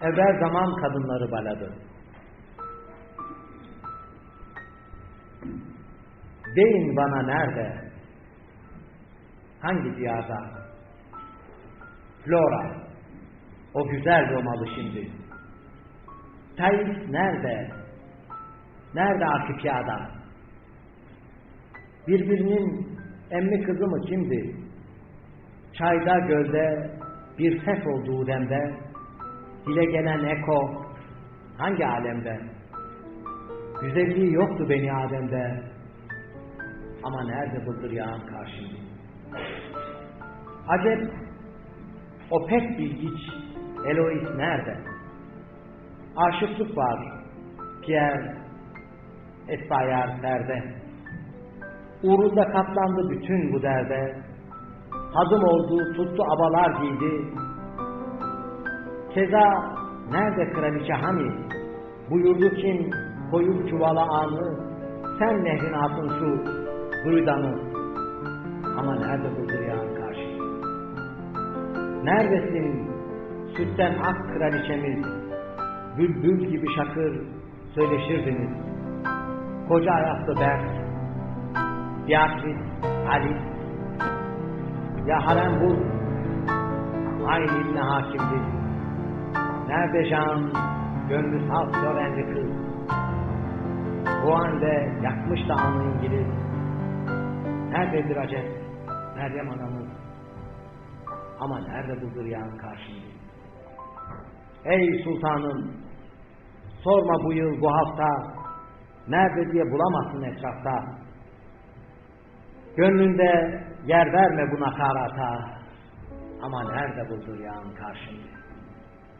evvel zaman kadınları baladı. Deyin bana nerede? Hangi diyarda? Flora, o güzel Romalı şimdi. Thais nerede? Nerede Arkipya'da? Birbirinin emmi kızı mı kimdi? Çayda gölde bir ses olduğu demde dile gelen eko hangi alemde? Güzelliği yoktu beni Adem'de ama nerede bıldır yağan karşımda? Acep o pek bilgiç Elois nerede? Aşıklık var Pierre Esbayar serde. Uğrunda katlandı bütün bu derde. Hadım oldu, tuttu abalar giydi. Keza nerede kraliçe hani? Buyurdu kim koyup çuvala anı? Sen nehrin altın su, duydanı. Ama nerede bu yağan karşı? Neredesin sütten ak kraliçemiz? Bülbül gibi şakır söyleşirdiniz. Koca ayaklı Berk, Beatrice, Ali, ya harem bu, aynı İbni Hakim'di. Nerede can, gönlü saf Lorenzi kız? Bu anda yakmış da anı İngiliz. Nerededir acep, Meryem anamız? Ama nerede buldur yağın karşında? Ey sultanım, sorma bu yıl, bu hafta, nerede diye bulamazsın etrafta. Gönlünde yer verme bu nakarata, ama nerede buldur yağın karşında?